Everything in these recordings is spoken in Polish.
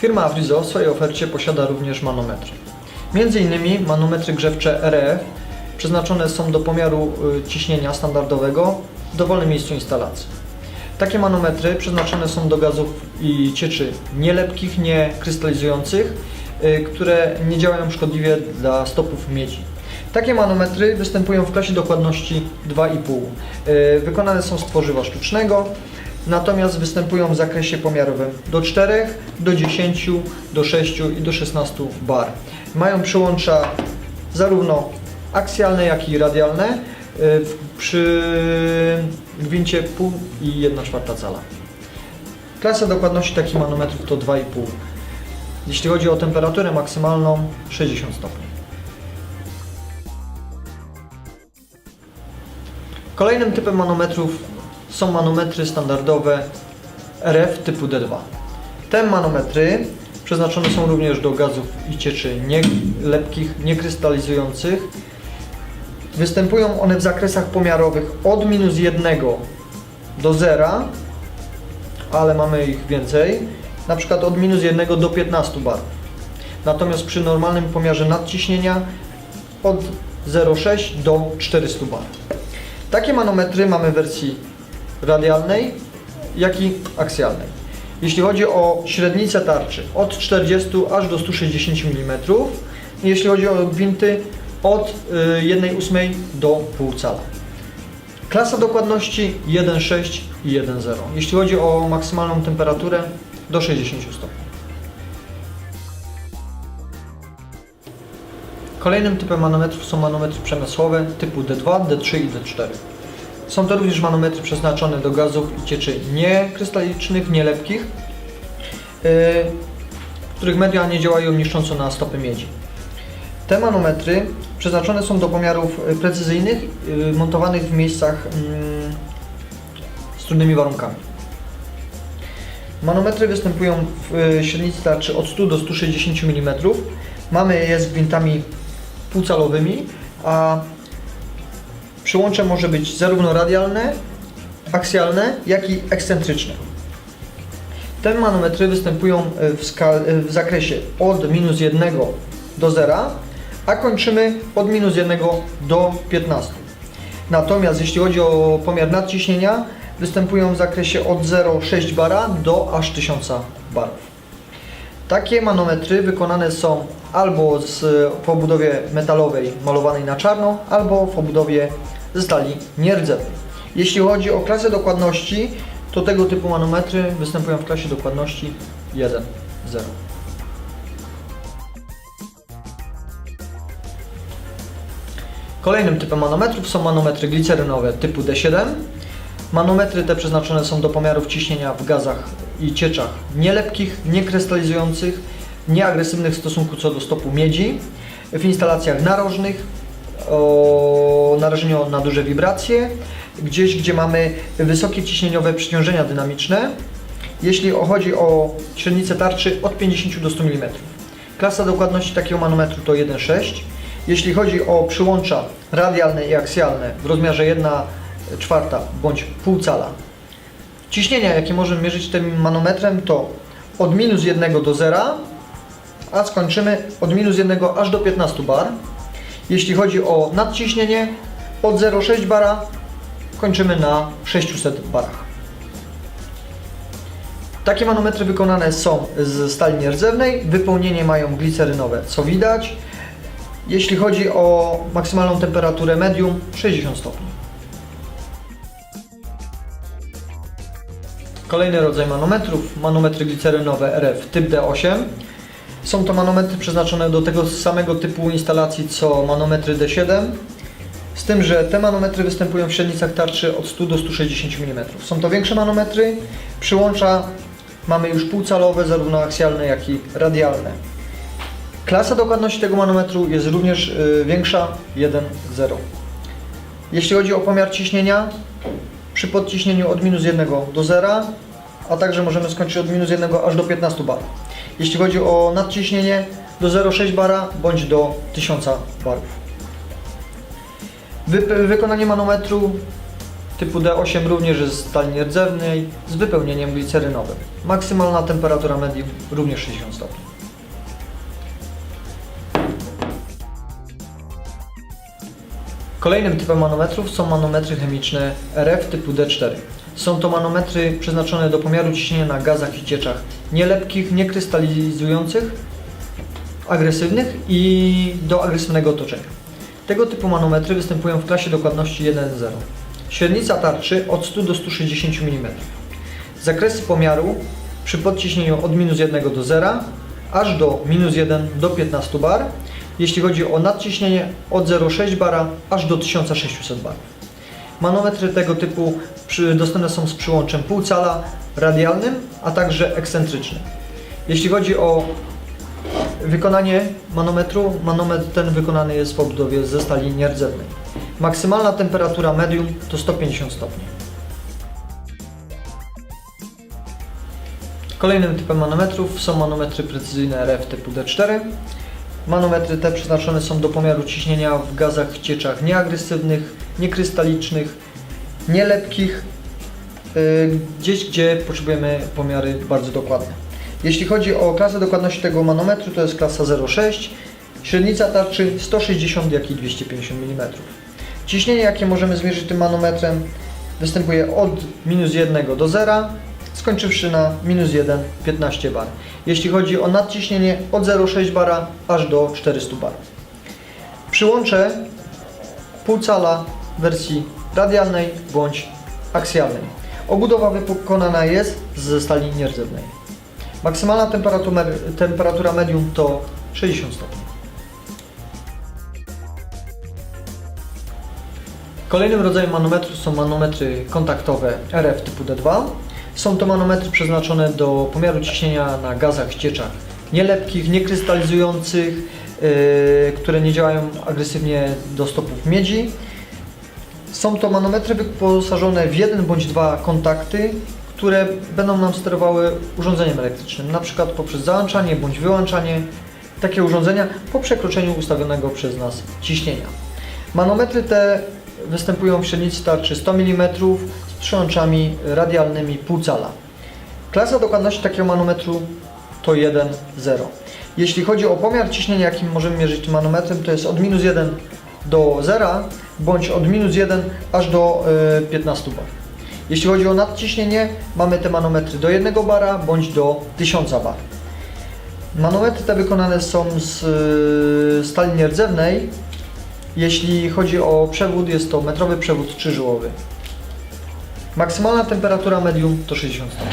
Firma Avrizo w swojej ofercie posiada również manometry. Między innymi manometry grzewcze RF przeznaczone są do pomiaru y, ciśnienia standardowego w dowolnym miejscu instalacji. Takie manometry przeznaczone są do gazów i cieczy nielepkich, nie krystalizujących, y, które nie działają szkodliwie dla stopów miedzi. Takie manometry występują w klasie dokładności 2,5. Y, Wykonane są z tworzywa sztucznego, natomiast występują w zakresie pomiarowym do 4, do 10, do 6 i do 16 bar. Mają przyłącza zarówno aksjalne, jak i radialne y, przy gwincie pół i 1 czwarta cala. Klasa dokładności takich manometrów to 2,5. Jeśli chodzi o temperaturę maksymalną 60 stopni. Kolejnym typem manometrów są manometry standardowe RF typu D2. Te manometry przeznaczone są również do gazów i cieczy nielepkich, niekrystalizujących. Występują one w zakresach pomiarowych od minus 1 do 0, ale mamy ich więcej, na przykład od minus 1 do 15 bar. Natomiast przy normalnym pomiarze nadciśnienia od 0,6 do 400 bar. Takie manometry mamy w wersji radialnej, jak i aksjalnej. Jeśli chodzi o średnicę tarczy od 40 aż do 160 mm, jeśli chodzi o gwinty od 1,8 do pół cala. Klasa dokładności 1,6 i 1,0. Jeśli chodzi o maksymalną temperaturę do 60 stopni. Kolejnym typem manometrów są manometry przemysłowe typu D2, D3 i D4. Są to również manometry przeznaczone do gazów i cieczy niekrystalicznych, nielepkich, yy, których media nie działają niszcząco na stopy miedzi. Te manometry przeznaczone są do pomiarów y, precyzyjnych, y, montowanych w miejscach mm, z trudnymi warunkami. Manometry występują w średnicy tarczy od 100 do 160 mm. Mamy je z gwintami półcalowymi, a przyłącze może być zarówno radialne, aksjalne, jak i ekscentryczne. Te manometry występują w, w zakresie od minus 1 do 0, a kończymy od minus 1 do 15. Natomiast jeśli chodzi o pomiar nadciśnienia, występują w zakresie od 0,6 bara do aż 1000 barów. Takie manometry wykonane są albo z, w obudowie metalowej malowanej na czarno, albo w obudowie ze stali nierdzewnej. Jeśli chodzi o klasę dokładności, to tego typu manometry występują w klasie dokładności 1.0. Kolejnym typem manometrów są manometry glicerynowe typu D7. Manometry te przeznaczone są do pomiarów ciśnienia w gazach i cieczach nielepkich, niekrystalizujących, nieagresywnych w stosunku co do stopu miedzi, w instalacjach narożnych, o narażeniu na duże wibracje, gdzieś gdzie mamy wysokie ciśnieniowe przyciążenia dynamiczne, jeśli chodzi o średnicę tarczy od 50 do 100 mm. Klasa dokładności takiego manometru to 1,6. Jeśli chodzi o przyłącza radialne i aksjalne w rozmiarze 1 czwarta bądź pół cala, ciśnienia jakie możemy mierzyć tym manometrem to od minus 1 do 0, a skończymy od minus 1 aż do 15 bar. Jeśli chodzi o nadciśnienie, od 0,6 bara kończymy na 600 barach. Takie manometry wykonane są z stali nierdzewnej, wypełnienie mają glicerynowe, co widać. Jeśli chodzi o maksymalną temperaturę medium, 60 stopni. Kolejny rodzaj manometrów, manometry glicerynowe RF typ D8. Są to manometry przeznaczone do tego samego typu instalacji co manometry D7, z tym, że te manometry występują w średnicach tarczy od 100 do 160 mm. Są to większe manometry, przyłącza mamy już półcalowe, zarówno aksjalne, jak i radialne. Klasa dokładności tego manometru jest również y, większa 1,0. Jeśli chodzi o pomiar ciśnienia, przy podciśnieniu od minus 1 do 0, a także możemy skończyć od minus 1 aż do 15 bar. Jeśli chodzi o nadciśnienie, do 0,6 bara bądź do 1000 barów. Wy, wykonanie manometru typu D8 również jest z stali nierdzewnej z wypełnieniem glicerynowym. Maksymalna temperatura medium również 60 stopni. Kolejnym typem manometrów są manometry chemiczne RF typu D4. Są to manometry przeznaczone do pomiaru ciśnienia na gazach i cieczach nielepkich, niekrystalizujących, agresywnych i do agresywnego otoczenia. Tego typu manometry występują w klasie dokładności 1.0. Średnica tarczy od 100 do 160 mm. Zakresy pomiaru przy podciśnieniu od minus 1 do 0 aż do minus 1 do 15 bar. Jeśli chodzi o nadciśnienie od 0,6 bara aż do 1600 bar. Manometry tego typu dostępne są z przyłączem pół cala radialnym, a także ekscentrycznym. Jeśli chodzi o wykonanie manometru, manometr ten wykonany jest w obudowie ze stali nierdzewnej. Maksymalna temperatura medium to 150 stopni. Kolejnym typem manometrów są manometry precyzyjne RF typu D4. Manometry te przeznaczone są do pomiaru ciśnienia w gazach w cieczach nieagresywnych, niekrystalicznych, nielepkich, yy, gdzieś gdzie potrzebujemy pomiary bardzo dokładne. Jeśli chodzi o klasę dokładności tego manometru, to jest klasa 0,6, średnica tarczy 160 jak i 250 mm. Ciśnienie jakie możemy zmierzyć tym manometrem występuje od minus 1 do 0, skończywszy na minus 1, 15 bar. Jeśli chodzi o nadciśnienie od 0,6 bara aż do 400 bar. Przyłącze pół cala w wersji radialnej bądź aksjalnej. Obudowa wykonana jest ze stali nierdzewnej. Maksymalna temperatura, temperatura medium to 60 stopni. Kolejnym rodzajem manometrów są manometry kontaktowe RF typu D2. Są to manometry przeznaczone do pomiaru ciśnienia na gazach, cieczach nielepkich, niekrystalizujących, yy, które nie działają agresywnie do stopów miedzi. Są to manometry wyposażone w jeden bądź dwa kontakty, które będą nam sterowały urządzeniem elektrycznym, na przykład poprzez załączanie bądź wyłączanie takie urządzenia po przekroczeniu ustawionego przez nas ciśnienia. Manometry te występują w średnicy tarczy 100 mm z przyłączami radialnymi pół cala. Klasa dokładności takiego manometru to 1,0. Jeśli chodzi o pomiar ciśnienia, jakim możemy mierzyć tym manometrem, to jest od minus 1 do 0 bądź od minus 1 aż do y, 15 bar. Jeśli chodzi o nadciśnienie, mamy te manometry do 1 bara bądź do 1000 bar. Manometry te wykonane są z y, stali nierdzewnej. Jeśli chodzi o przewód, jest to metrowy przewód trzyżyłowy. Maksymalna temperatura medium to 60 stopni.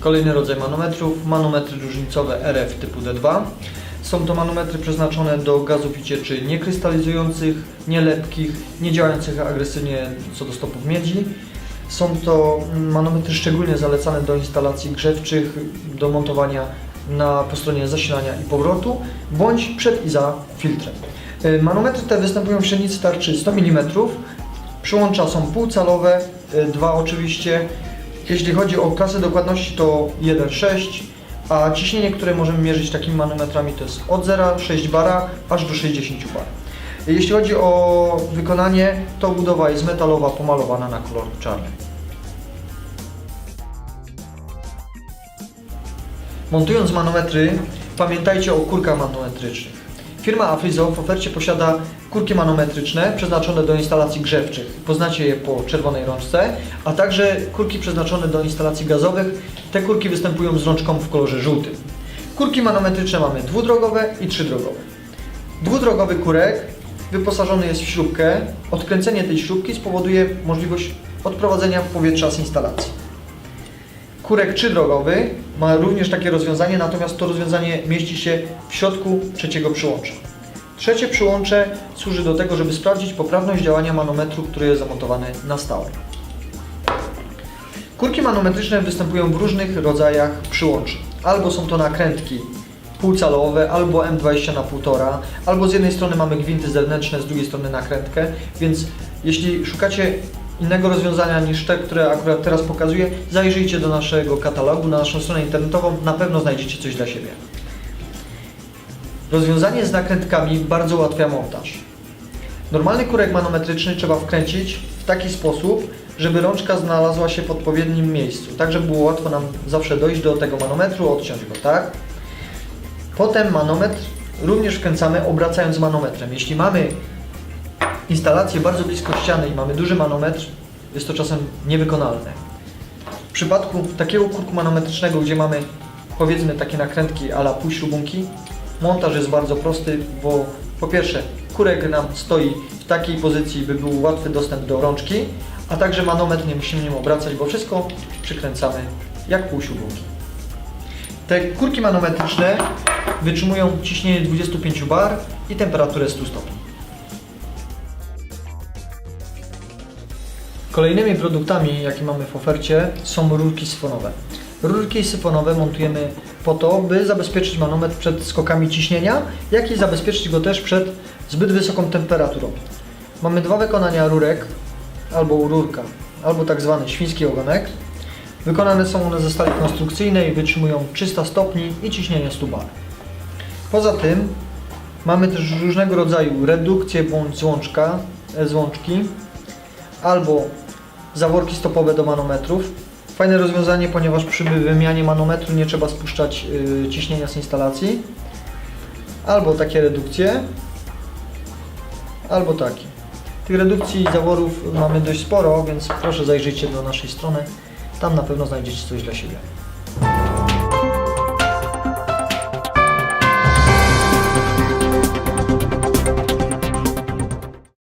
Kolejny rodzaj manometrów, manometry różnicowe RF typu D2. Są to manometry przeznaczone do gazów i cieczy niekrystalizujących, nielepkich, nie działających agresywnie co do stopów miedzi. Są to manometry szczególnie zalecane do instalacji grzewczych, do montowania na, po stronie zasilania i powrotu, bądź przed i za filtrem. Y, Manometry te występują w średnicy tarczy 100 mm. Przyłącza są półcalowe, y, dwa oczywiście. Jeśli chodzi o klasę dokładności to 1,6, a ciśnienie, które możemy mierzyć takimi manometrami to jest od 0,6 bara aż do 60 bar. Jeśli chodzi o wykonanie, to budowa jest metalowa, pomalowana na kolor czarny. Montując manometry, pamiętajcie o kurkach manometrycznych. Firma Afrizo w ofercie posiada kurki manometryczne przeznaczone do instalacji grzewczych. Poznacie je po czerwonej rączce, a także kurki przeznaczone do instalacji gazowych. Te kurki występują z rączką w kolorze żółtym. Kurki manometryczne mamy dwudrogowe i trzydrogowe. Dwudrogowy kurek wyposażony jest w śrubkę. Odkręcenie tej śrubki spowoduje możliwość odprowadzenia powietrza z instalacji. Kurek trzydrogowy ma również takie rozwiązanie, natomiast to rozwiązanie mieści się w środku trzeciego przyłącza. Trzecie przyłącze służy do tego, żeby sprawdzić poprawność działania manometru, który jest zamontowany na stałe. Kurki manometryczne występują w różnych rodzajach przyłączy. Albo są to nakrętki półcalowe, albo M20 na 1,5, albo z jednej strony mamy gwinty zewnętrzne, z drugiej strony nakrętkę, więc jeśli szukacie innego rozwiązania niż te, które akurat teraz pokazuję, zajrzyjcie do naszego katalogu, na naszą stronę internetową, na pewno znajdziecie coś dla siebie. Rozwiązanie z nakrętkami bardzo ułatwia montaż. Normalny kurek manometryczny trzeba wkręcić w taki sposób, żeby rączka znalazła się w odpowiednim miejscu, tak żeby było łatwo nam zawsze dojść do tego manometru, odciąć go, tak? Potem manometr również wkręcamy obracając manometrem. Jeśli mamy instalację bardzo blisko ściany i mamy duży manometr, jest to czasem niewykonalne. W przypadku takiego kurku manometrycznego, gdzie mamy powiedzmy takie nakrętki ala półśrubunki, montaż jest bardzo prosty, bo po pierwsze kurek nam stoi w takiej pozycji, by był łatwy dostęp do rączki, a także manometr nie musimy nim obracać, bo wszystko przykręcamy jak półśrubunki. Te kurki manometryczne wytrzymują ciśnienie 25 bar i temperaturę 100 stopni. Kolejnymi produktami, jakie mamy w ofercie, są rurki syfonowe. Rurki syfonowe montujemy po to, by zabezpieczyć manometr przed skokami ciśnienia, jak i zabezpieczyć go też przed zbyt wysoką temperaturą. Mamy dwa wykonania rurek, albo rurka, albo tak zwany świński ogonek. Wykonane są one ze stali konstrukcyjnej, wytrzymują 300 stopni i ciśnienie 100 bar. Poza tym mamy też różnego rodzaju redukcje bądź złączka, e, złączki, albo zaworki stopowe do manometrów. Fajne rozwiązanie, ponieważ przy wymianie manometru nie trzeba spuszczać y, ciśnienia z instalacji. Albo takie redukcje, albo takie. Tych redukcji i zaworów mamy dość sporo, więc proszę zajrzyjcie do naszej strony. Tam na pewno znajdziecie coś dla siebie.